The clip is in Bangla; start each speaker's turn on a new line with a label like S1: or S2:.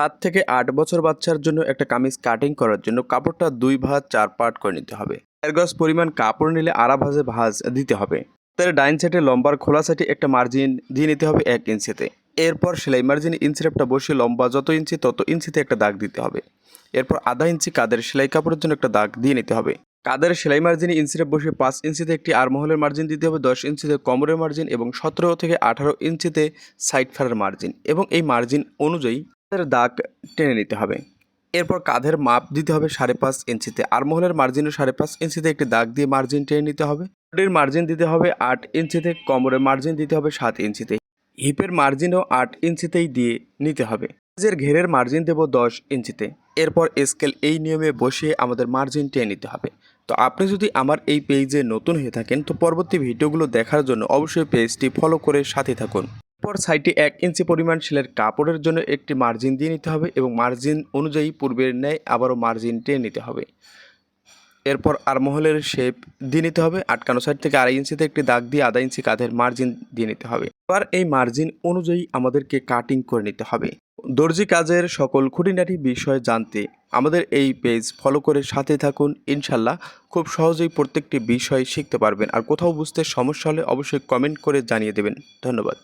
S1: সাত থেকে আট বছর বাচ্চার জন্য একটা কামিজ কাটিং করার জন্য কাপড়টা দুই ভাঁজ, চার পার্ট করে নিতে হবে। চার পরিমাণ কাপড় নিলে আড়া ভাঁজে ভাঁজ দিতে হবে। তার ডাইন সাইডে লম্বার খোলা সাইডে একটা মার্জিন দিয়ে নিতে হবে এক ইঞ্চিতে। এরপর সেলাই মার্জিন ইঞ্চিরেপটা বসিয়ে লম্বা যত ইঞ্চি তত ইঞ্চিতে একটা দাগ দিতে হবে। এরপর আধা ইঞ্চি কাদের সেলাই কাপড়ের জন্য একটা দাগ দিয়ে নিতে হবে। কাদের সেলাই মার্জিনে ইঞ্চিরেপ বসে পাঁচ ইঞ্চিতে একটি আরমহলের মার্জিন দিতে হবে, দশ ইঞ্চিতে কোমরের মার্জিন এবং সতেরো থেকে আঠারো ইঞ্চিতে সাইড ফাড়ার মার্জিন এবং এই মার্জিন অনুযায়ী দাগ টেনে নিতে হবে। এরপর কাঁধের মাপ দিতে হবে সাড়ে পাঁচ ইঞ্চিতে। আরমহলের মার্জিনও সাড়ে পাঁচ ইঞ্চিতে একটি দাগ দিয়ে মার্জিন টেনে নিতে হবে। বডির মার্জিন দিতে হবে আট ইঞ্চিতে, কোমরের মার্জিন দিতে হবে সাত ইঞ্চিতে। হিপের মার্জিনও আট ইঞ্চিতেই দিয়ে নিতে হবে। নিজের ঘেরের মার্জিন দেব দশ ইঞ্চিতে। এরপর স্কেল এই নিয়মে বসিয়ে আমাদের মার্জিন টেনে নিতে হবে। তো আপনি যদি আমার এই পেজে নতুন হয়ে থাকেন, তো পরবর্তী ভিডিওগুলো দেখার জন্য অবশ্যই পেজটি ফলো করে সাথে থাকুন। এরপর সাইডে এক ইঞ্চি পরিমাণ সেলের কাপড়ের জন্য একটি মার্জিন দিয়ে নিতে হবে এবং মার্জিন অনুযায়ী পূর্বের ন্যায় আবারও মার্জিন টেনে নিতে হবে। এরপর আরমহলের শেপ দিয়ে নিতে হবে, আটকানো সাইড থেকে আড়াই ইঞ্চিতে একটি দাগ দিয়ে আধা ইঞ্চি কাঁধের মার্জিন দিয়ে নিতে হবে। এবার এই মার্জিন অনুযায়ী আমাদেরকে কাটিং করে নিতে হবে। দর্জি কাজের সকল খুঁটিনাটি বিষয় জানতে আমাদের এই পেজ ফলো করে সাথে থাকুন, ইনশাল্লাহ খুব সহজেই প্রত্যেকটি বিষয় শিখতে পারবেন। আর কোথাও বুঝতে সমস্যা হলে অবশ্যই কমেন্ট করে জানিয়ে দেবেন। ধন্যবাদ।